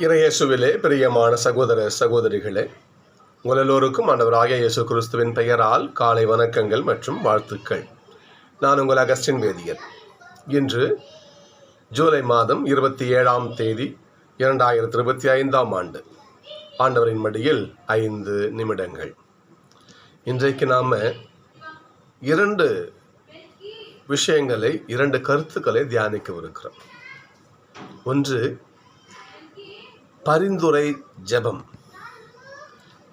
இறையேசுவிலே பிரியமான சகோதர சகோதரிகளே உங்களெல்லோருக்கும் ஆண்டவராகிய இயேசு கிறிஸ்துவின் பெயரால் காலை வணக்கங்கள் மற்றும் வாழ்த்துக்கள். நான் உங்கள் அகஸ்டின் வேதியர் இன்று ஜூலை மாதம் இருபத்தி ஏழாம் தேதி இரண்டாயிரத்தி இருபத்தி ஐந்தாம் ஆண்டு. ஆண்டவரின் மடியில் ஐந்து நிமிடங்கள். இன்றைக்கு நாம் இரண்டு விஷயங்களை இரண்டு கருத்துக்களை தியானிக்கவிருக்கிறோம். ஒன்று பரிந்துரை ஜெபம்.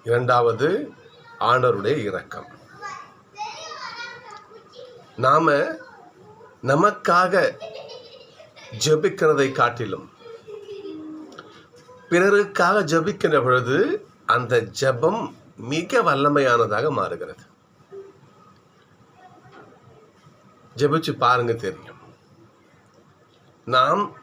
இரண்டாவது ஆண்டவருடைய இரக்கம். நாம நமக்காக ஜபிக்கிறதை காட்டிலும் பிறருக்காக ஜெபிக்கிற பொழுது அந்த ஜெபம் மிக வல்லமையானதாக மாறுகிறது. ஜெபிச்சு பாருங்க தெரியும். நாம்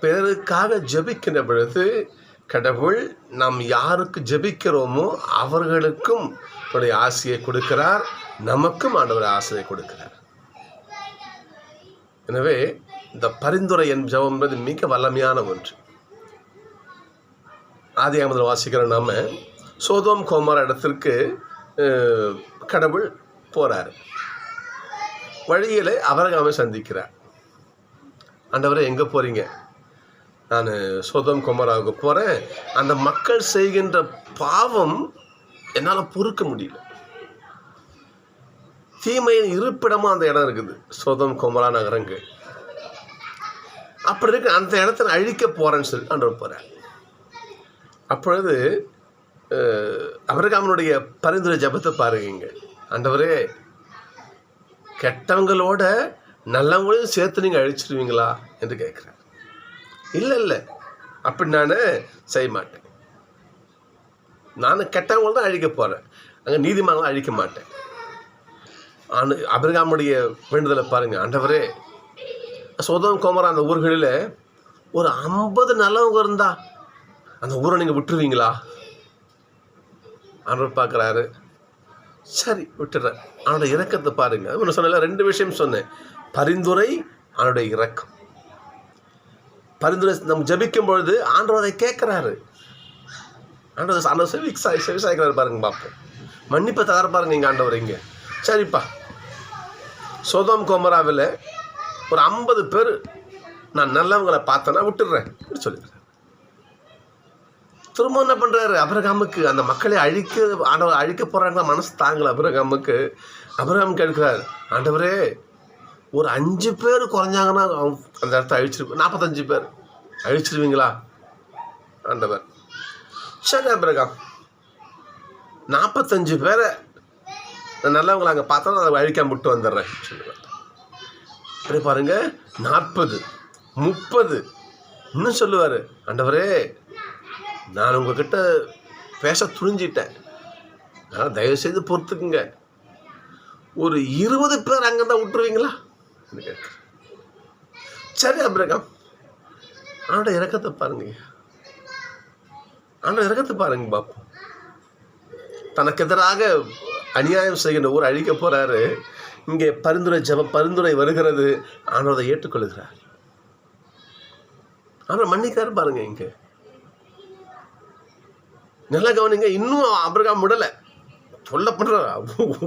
பிறருக்காக ஜெபிக்கின்ற பொழுது கடவுள் நாம் யாருக்கு ஜெபிக்கிறோமோ அவர்களுக்கும் தன்னுடைய ஆசையை கொடுக்கிறார் நமக்கும் ஆண்டவர் ஆசையை கொடுக்கிறார். எனவே இந்த பரிந்துரை என் ஜெபம் என்பது மிக வல்லமையான ஒன்று. ஆதி முதல் வாசிக்கிற நாம சோதோம் கோமார் இடத்திற்கு கடவுள் போகிறார் வழியில் அவரகாமை சந்திக்கிறார். ஆண்டவரை எங்கே போகிறீங்க நான் சோதம் குமராவுக்கு போகிறேன் அந்த மக்கள் செய்கின்ற பாவம் என்னால் பொறுக்க முடியல. தீமையின் இருப்பிடமும் அந்த இடம் இருக்குது. சோதம் குமரா நகரங்கள் அப்படி இருக்கு அந்த இடத்துல அழிக்க போகிறேன்னு சொல்லி ஆண்டவர் போகிறேன் அப்பொழுது அவருக்கு அவனுடைய பரிந்துரை ஜபத்தை பாருங்க. ஆண்டவரே கெட்டவங்களோட நல்லவங்களையும் சேர்த்து நீங்கள் அழிச்சிருவீங்களா என்று கேட்குறேன் இல்லை இல்லை. அப்படி நான் செய்ய மாட்டேன். நான் கெட்டவங்கள தான் அழிக்க போகிறேன் அங்கே நீதிமன்றம் அழிக்க மாட்டேன். ஆண்டு அபிரகாமுடைய வேண்டுதலை பாருங்கள் ஆண்டவரே. சோதம் கோமரா அந்த ஊர்களில் ஒரு ஐம்பது நல்லவங்க இருந்தா அந்த ஊரை நீங்கள் விட்டுருவீங்களா? ஆண்டவர் பார்க்குறாரு. சரி விட்டுறேன். அவனோட இறக்கத்தை பாருங்கள் நான் சொன்னல ரெண்டு விஷயம் சொன்னேன். பரிந்துரை அவனுடைய இறக்கம் பரிந்துரை நம்ம ஜபிக்கும் பொழுது ஆண்டவர் அதை கேட்குறாரு. ஆண்டவர் ஆண்டவர் செவி சாய் செவி சாய்க்கிறாரு பாருங்க பார்ப்போம் மன்னிப்பை தகர பாருங்க இங்கே ஆண்டவர் இங்கே. சரிப்பா. சோதம் கோமராவில் ஒரு ஐம்பது பேர் நான் நல்லவங்களை பார்த்தேன்னா விட்டுடுறேன் அப்படி சொல்லிடுறேன் திரும்ப என்ன பண்ணுறாரு அபிரகாமுக்கு அந்த மக்களை அழிக்க ஆண்டவர் அழிக்க போகிறாங்களா மனசு தாங்கல அபிரகாமுக்கு. அபிரகாம் கேட்கிறார் ஆண்டவரே ஒரு அஞ்சு பேர் குறைஞ்சாங்கன்னா அவங்க அந்த இடத்த அழிச்சிரு நாற்பத்தஞ்சு பேர். அழிச்சிருவீங்களா? ஆண்டவர். சரி அப்புறம் நாற்பத்தஞ்சு பேரை நான் நல்லவங்களை அங்கே பார்த்தா நான் அதை அழிக்காம விட்டு வந்துடுறேன் சொல்லுவேன் அப்படி பாருங்க நாற்பது முப்பது. இன்னும் சொல்லுவார் ஆண்டவரே நான் உங்ககிட்ட பேச துணிஞ்சிட்டேன். அதனால் தயவுசெய்து பொறுத்துக்குங்க. ஒரு இருபது பேர் அங்கே தான் விட்டுருவீங்களா? கேட்குறேன். சரி அப்ரகம். அவனோட இறக்கத்தை பாருங்க. அவனோட இறக்கத்தை பாருங்க பாப்போம். தனக்கு எதிராக அநியாயம் செய்கின்ற ஊர் அழிக்க போறாரு. இங்கே பரிந்துரை ஜப பரிந்துரை வருகிறது. ஆனால் அதை ஏற்றுக்கொள்கிறார். ஆனால் மன்னிக்காரு பாருங்க இங்கே. நல்லா கவனிங்க இன்னும் அபிரகாம் விடலை. சொல்ல பண்ணுற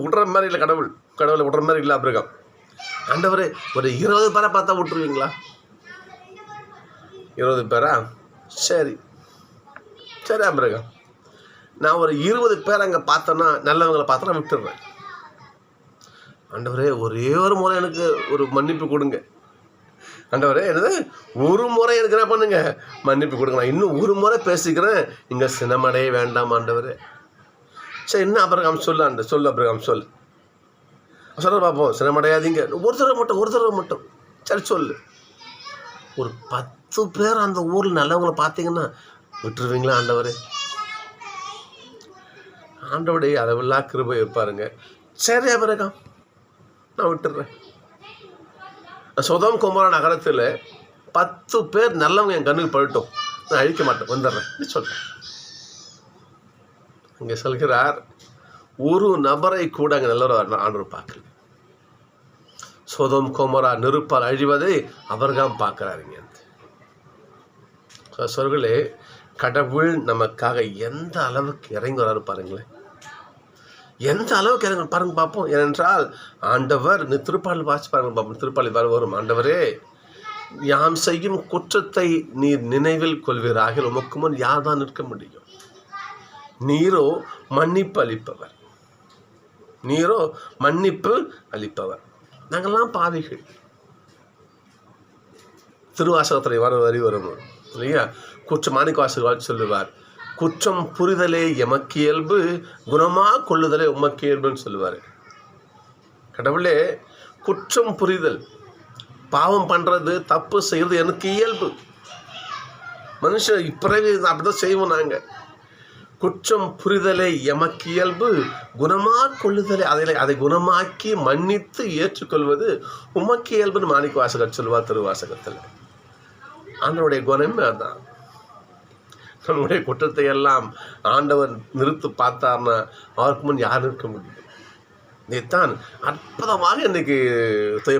விடுற மாதிரி இல்லை கடவுள். கடவுளை விடுற மாதிரி இல்லை அபிரகாம். ஆண்டவரே ஒரு இருபது பேரை பார்த்தா விட்டுருவீங்களா? இருபது பேரா? சரி. சரி அபிரகாம் நான் ஒரு இருபது பேர் அங்கே பார்த்தேன்னா நல்லவங்களை பார்த்தா விட்டுடுறேன் ஆண்டவரே ஒரே ஒரு முறை எனக்கு ஒரு மன்னிப்பு கொடுங்க. ஆண்டவரே என்னது? ஒரு முறை எனக்கு என்ன பண்ணுங்க. மன்னிப்பு கொடுங்க. நான் இன்னும் ஒரு முறை பேசிக்கிறேன். இங்கே சினமடைய வேண்டாம் ஆண்டவரே. சரி என்ன அப்புறம் சொல்லு ஆண்டு சொல்லு அப்புறம் சொல்லு. சொல்ல பார்ப்போம். சினமடையாதீங்க ஒரு தடவை மட்டும் ஒரு தடவை மட்டும். சரி சொல்லு. ஒரு பத்து பேர் அந்த ஊரில் நல்லவங்களை பார்த்தீங்கன்னா விட்டுருவீங்களா ஆண்டவரே? ஆண்டவடைய அளவில்லா கிருபை இருப்பாருங்க. சரி அபிரகாம். நான் விட்டுடுறேன் சொதம் குமார நகரத்தில் பத்து பேர் நல்லவங்க என் கண்ணுக்கு படட்டும் நான் அழிக்க மாட்டேன். வந்துடுறேன். சொல்கிறேன் இங்கே சொல்கிறார். ஒரு நபரை கூட அங்கே நல்லவர் ஆண்டவர் பார்க்கல சோதம் கோமரா நெருப்பால் அழிவதை அவர்தான் பார்க்குறாருங்க சொல்களே கடவுள் நமக்காக எந்த அளவுக்கு இறங்கி வராரு பாருங்களேன். எந்த அளவுக்கு இறங்க பாருங்க பார்ப்போம் ஏனென்றால் ஆண்டவர் இந்த திருப்பாடல் வாசி பாருங்க பார்ப்போம் திருப்பாளி வர வரும் ஆண்டவரே யாம் செய்யும் குற்றத்தை நீர் நினைவில் கொள்வீராக. உமக்கு முன் யார் தான் நிற்க முடியும்? நீரோ மன்னிப்பு அளிப்பவர். நீரோ மன்னிப்பு அளிப்பவர் நாங்கள்லாம் பாவிகள். திருவாசகத்தில் வர வரி வரும். இல்லையா? குற்றம் மாணிக்கவாசகர் சொல்லுவார். குற்றம் புரிதலே எமக்கு இயல்பு குணமாக கொள்ளுதலே உமக்கு இயல்புன்னு சொல்லுவார். கடவுளே குற்றம் புரிதல் பாவம் பண்ணுறது தப்பு செய்கிறது எனக்கு இயல்பு. மனுஷன் இப்பிறகு அப்படிதான் செய்வோம் நாங்கள் குற்றம் புரிதலை எமக்கியல்பு குணமாக கொள்ளுதலை அதை அதை குணமாக்கி மன்னித்து ஏற்றுக்கொள்வது உமக்கியல்புன்னு மாணிக்க வாசகர் சொல்வார் திருவாசகத்தில். ஆண்டவருடைய குணமே அதான் நம்முடைய குற்றத்தை எல்லாம் ஆண்டவர் நிறுத்து பார்த்தார்னா அவருக்கு முன் யார் இருக்க முடியும்? இதைத்தான் அற்புதமாக இன்னைக்கு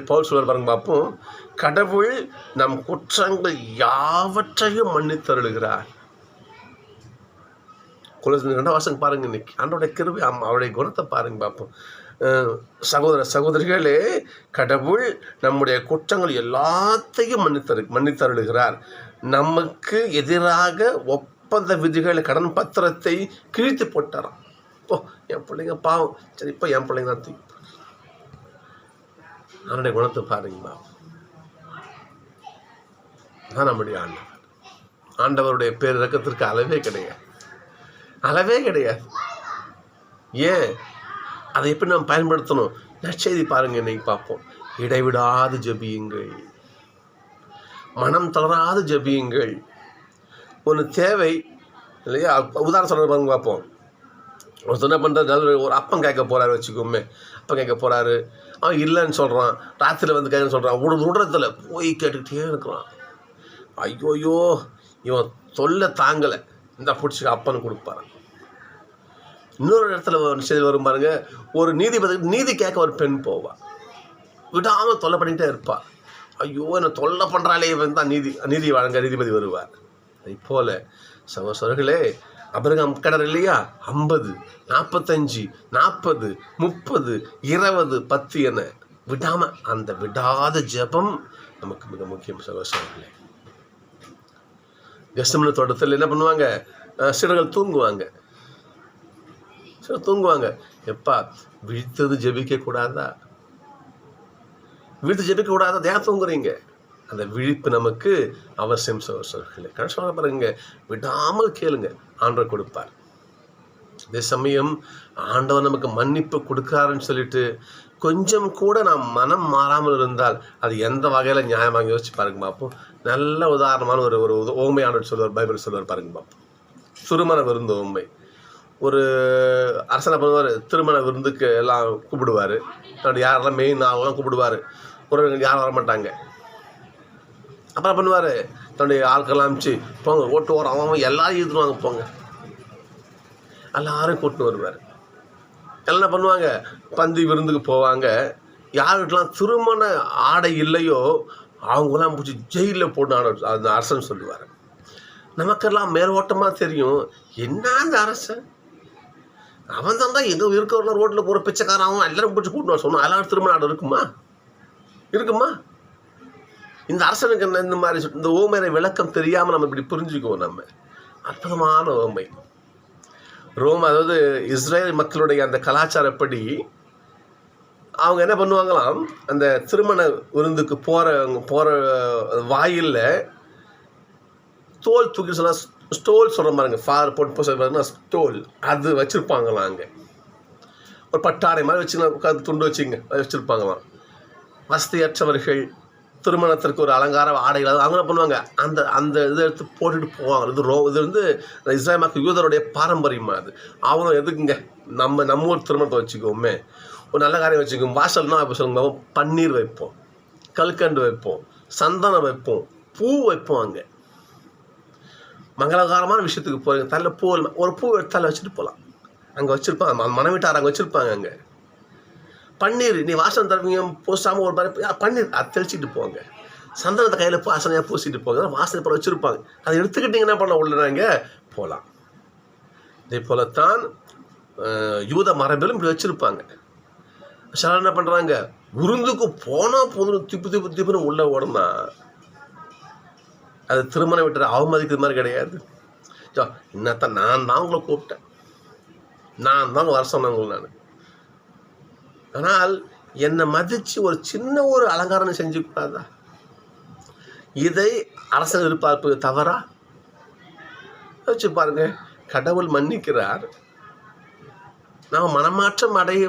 பவுல் சொல்வார் பாருங்க பார்ப்போம் கடவுள் நம் குற்றங்கள் யாவற்றையும் மன்னித்தருளுகிறார். குலசின் ரெண்டாம் வருஷம் பாருங்க இன்னைக்கு. ஆண்டோடைய கிருவி ஆமாம் அவருடைய குணத்தை பாருங்க பார்ப்போம். சகோதர சகோதரிகளே கடவுள் நம்முடைய குற்றங்கள் எல்லாத்தையும் மன்னித்தரு மன்னித்தருளுகிறார். நமக்கு எதிராக ஒப்பந்த விதிகளை கடன் பத்திரத்தை கிழித்து போட்டாராம். இப்போ என் பிள்ளைங்க பாவம். சரி இப்போ என் பிள்ளைங்க தான் தூக்கி அவனுடைய குணத்தை பாருங்க தான் நம்முடைய ஆண்டவர். ஆண்டவருடைய பேரிறக்கத்திற்கு அளவே கிடையாது. அளவே கிடையாது. ஏன்? அதை எப்படி நம்ம பயன்படுத்தணும்? நற்செய்தி பாருங்க இன்னைக்கு பார்ப்போம். இடைவிடாது ஜெபியுங்கள். மனம் தளராது ஜெபியுங்கள். ஒன்று தேவை இல்லையா? உதாரணம் சொல்கிற பாருங்க பார்ப்போம். ஒருத்தர் என்ன பண்ணுறது நல்ல ஒரு அப்பம் கேட்க போகிறாரு வச்சுக்கோமே. அப்பம் கேட்க போகிறாரு அவன் இல்லைன்னு சொல்கிறான் ராத்திரியில் வந்து கேட்கன்னு சொல்கிறான் ஒரு உடத்தில் போய் கேட்டுக்கிட்டே இருக்கிறான். ஐயோயோ இவன் தொல்லை தாங்கலை. இந்த பிடிச்சிக்க அப்பன்னு கொடுப்பாரான் இன்னொரு இடத்துல ஒரு செய்தி வரும் பாருங்க. ஒரு நீதிபதி நீதி கேட்க ஒரு பெண் போவாள் விடாமல் தொல்லை பண்ணிகிட்டே இருப்பாள் ஐயோ என்னை தொல்லை பண்ணுறாளே இவன் தான் நீதி நீதி வழங்க நீதிபதி வருவார். அதை சகோசர்களே அபிரகம் கடர் இல்லையா? ஐம்பது நாற்பத்தஞ்சு நாற்பது முப்பது இருபது பத்து என விடாமல் அந்த விடாத ஜெபம் நமக்கு மிக முக்கியம் சகோசரர்களே கெஸ்டமில் தோட்டத்தில் என்ன பண்ணுவாங்க? அஹ் சிலர்கள் தூங்குவாங்க. சிலர் தூங்குவாங்க. எப்பா விழித்தது ஜெபிக்க கூடாதா? விழித்து ஜெபிக்க கூடாதா? ஏன் தூங்குறீங்க? அந்த விழிப்பு நமக்கு அவசியம் சோர்களே கடைசி பாருங்க. விடாமல் கேளுங்க. ஆண்டவர் கொடுப்பார். அதே சமயம் ஆண்டவர் நமக்கு மன்னிப்பு கொடுக்காருன்னு சொல்லிட்டு கொஞ்சம் கூட நாம் மனம் மாறாமல் இருந்தால் அது எந்த வகையில் நியாயமாக யோசிச்சு பாருங்க பார்ப்போம் நல்ல உதாரணமான ஒரு ஒரு ஓமையான சொல்லுவார் பைபிள் சொல்லுவார் பாருங்க பார்ப்போம் சுருமண விருந்து ஓமை. ஒரு அரசனை பண்ணுவார் திருமண விருந்துக்கு எல்லாம் கூப்பிடுவார். யாரெல்லாம் மெயின் ஆளுலாம் கூப்பிடுவார். ஒரு யாரும் வர மாட்டாங்க அப்புறம் பண்ணுவார் தன்னுடைய ஆட்கள்லாம் அனுப்பிச்சு போங்க ஓட்டு ஓரம் அவங்க அவன் எல்லாரும் எழுதுவாங்க போங்க. எல்லாரும் கூட்டின்னு வருவார். எல்லாம் என்ன பண்ணுவாங்க? பந்தி விருந்துக்கு போவாங்க. யாருக்கெல்லாம் திருமண ஆடை இல்லையோ அவங்களாம் பிடிச்சி ஜெயிலில் போட்டு அந்த அரசன் சொல்லுவார். நமக்கெல்லாம் மேலோட்டமாக தெரியும். என்ன அந்த அரசன்? அவன் தான் தான் எங்கே இருக்கிறவங்க ரோட்டில் போகிற பிச்சைக்காரன் அவன் எல்லாரும் பிடிச்சி கூட்டின்னு வர சொன்னான். எல்லாரும் திருமண ஆடை இருக்குமா? இருக்குமா? இந்த அரசனுக்கு என்ன இந்த மாதிரி இந்த ஓமையை விளக்கம் தெரியாமல் நம்ம இப்படி புரிஞ்சுக்குவோம் நம்ம. அற்புதமான ஓமை. ரோம் அதாவது இஸ்ரேல் மக்களுடைய அந்த கலாச்சாரப்படி அவங்க என்ன பண்ணுவாங்களாம்? அந்த திருமண விருந்துக்கு போகிற போகிற வாயிலில் தோல் தூக்கி சொன்னால் ஸ்டோல் சொல்கிற மாதிரிங்க. ஃபார் போட்டு சொல்கிறாருன்னா ஸ்டோல். அது வச்சுருப்பாங்களாம் அங்கே. ஒரு பட்டாடை மாதிரி வச்சுங்க உட்காந்து துண்டு வச்சுங்க அது வச்சுருப்பாங்களாம். வசதியற்றவர்கள் திருமணத்திற்கு ஒரு அலங்கார ஆடைகள் அவங்க என்ன பண்ணுவாங்க? அந்த அந்த இதை எடுத்து போட்டுட்டு போவாங்க. இது ரோ இது வந்து இஸ்ராயல் மக்கள் யூதருடைய பாரம்பரியமாக அது. அவங்க எதுக்குங்க? நம்ம நம்ம ஊர் திருமணத்தை வச்சுக்கோமே. ஒரு நல்ல காரியம் வச்சுக்கோம். வாசல்னா இப்போ சொல்லுங்க பன்னீர் வைப்போம் கல்கண்டு வைப்போம் சந்தனம் வைப்போம் பூ வைப்போம் அங்கே. மங்களகரமான விஷயத்துக்கு போகிறீங்க தலையில் பூ ஒரு பூ எடுத்து தலை வச்சுட்டு போகலாம் அங்கே வச்சுருப்பாங்க மனைவிட்டார் அங்கே வச்சுருப்பாங்க அங்கே. பன்னீர் நீ வாசனை தருவீங்க பூசாமல் ஒரு மாதிரி பன்னீர் அதை தெளிச்சிட்டு போங்க. சந்தனத்தை கையில் வாசனையாக பூசிட்டு போங்க. வாசனை போல வச்சுருப்பாங்க. அதை எடுத்துக்கிட்டிங்கன்னா பண்ண உள்ளனாங்க போகலாம் இதே போலத்தான் தான் யூத மரபிலும் இப்படி வச்சுருப்பாங்க. சிலர் என்ன பண்ணுறாங்க விருந்துக்கு போனால் போதும் திப்பு திப்பு திப்புன்னு உள்ளே ஓடனா அது திருமணம் விட்டு அவமதிக்கிற மாதிரி கிடையாது. என்னத்தான் நான் தான் உங்களை கூப்பிட்டேன். நான் தான் வர சொன்னேன் உங்களை நான். ஆனால் என்னை மதித்து ஒரு சின்ன ஒரு அலங்காரம் செஞ்சுக்கூடாதா? இதை அரசன் எதிர்பார்ப்பது தவறா? வச்சு பாருங்க கடவுள் மன்னிக்கிறார். நாம் மனமாற்றம் அடைய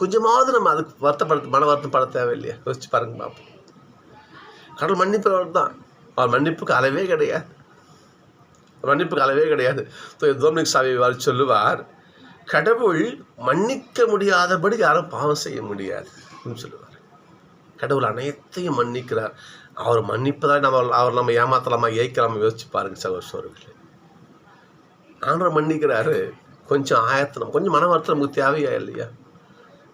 கொஞ்சமாவது நம்ம அதுக்கு வருத்தப்படுத்த மன வருத்தப்பட தேவையில்லையா. யோசிச்சு பாருங்க பார்ப்போம் கடவுள் மன்னிப்பவர் தான். அவர் மன்னிப்புக்கு அளவே கிடையாது. மன்னிப்புக்கு அளவே கிடையாது. தோமினிக் சாமி சொல்லுவார். கடவுள் மன்னிக்க முடியாதபடி யாரும் பாவம் செய்ய முடியாது அப்படின்னு சொல்லுவார். கடவுள் அனைத்தையும் மன்னிக்கிறார். அவர் மன்னிப்பதாக நம்ம அவர் நம்ம ஏமாத்தலாமா ஏய்க்கலாமா யோசிச்சு பாருங்க சகோதரர்களே. ஆண்டவர் மன்னிக்கிறாரு. கொஞ்சம் ஆயத்தனம் கொஞ்சம் மன வருத்தம் நமக்கு தேவையா இல்லையா?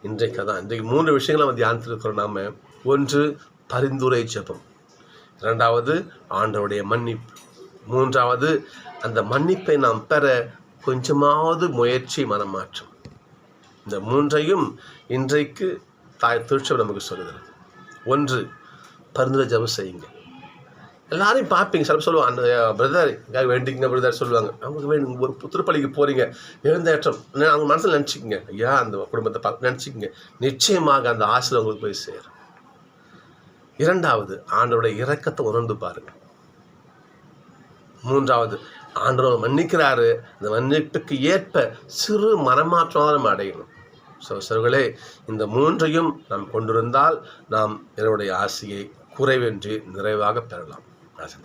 இன்றைக்கு தான் இன்றைக்கு மூன்று விஷயங்களை நம்ம தியானத்திருக்கிறோம் நாம். ஒன்று பரிந்துரை ஜபம். இரண்டாவது ஆண்டவருடைய மன்னிப்பு. மூன்றாவது அந்த மன்னிப்பை நாம் பெற கொஞ்சமாவது முயற்சி மனமாற்றம் இந்த மூன்றையும் இன்றைக்கு தாய் திருச்சபை நமக்கு சொல்லுகிறது. ஒன்று பரிந்துரை ஜெபம் செய்யுங்க எல்லாரையும் பார்ப்பீங்க. சில சொல்லுவாங்க அந்த பிரதர் வேண்டிங்க பிரதர் சொல்லுவாங்க. அவங்க வேணும் ஒரு திருப்பலிக்கு போகிறீங்க எழுந்தேற்றம். அவங்க மனசில் நினச்சிக்கங்க. ஐயா அந்த குடும்பத்தை பார்த்து நினச்சிக்கங்க. நிச்சயமாக அந்த ஆசிரியர் உங்களுக்கு போய் சேரும். இரண்டாவது ஆண்டோட இரக்கத்தை உணர்ந்து பாருங்க மூன்றாவது ஆண்டவர் மன்னிக்கிறாரு. அந்த மன்னிப்புக்கு ஏற்ப சிறு மரமாற்றம் நம்ம அடையணும். ஸோ சிறுவர்களே இந்த மூன்றையும் நாம் கொண்டிருந்தால் நாம் என்னுடைய ஆசையை குறைவின்றி நிறைவாக பெறலாம். ஆசை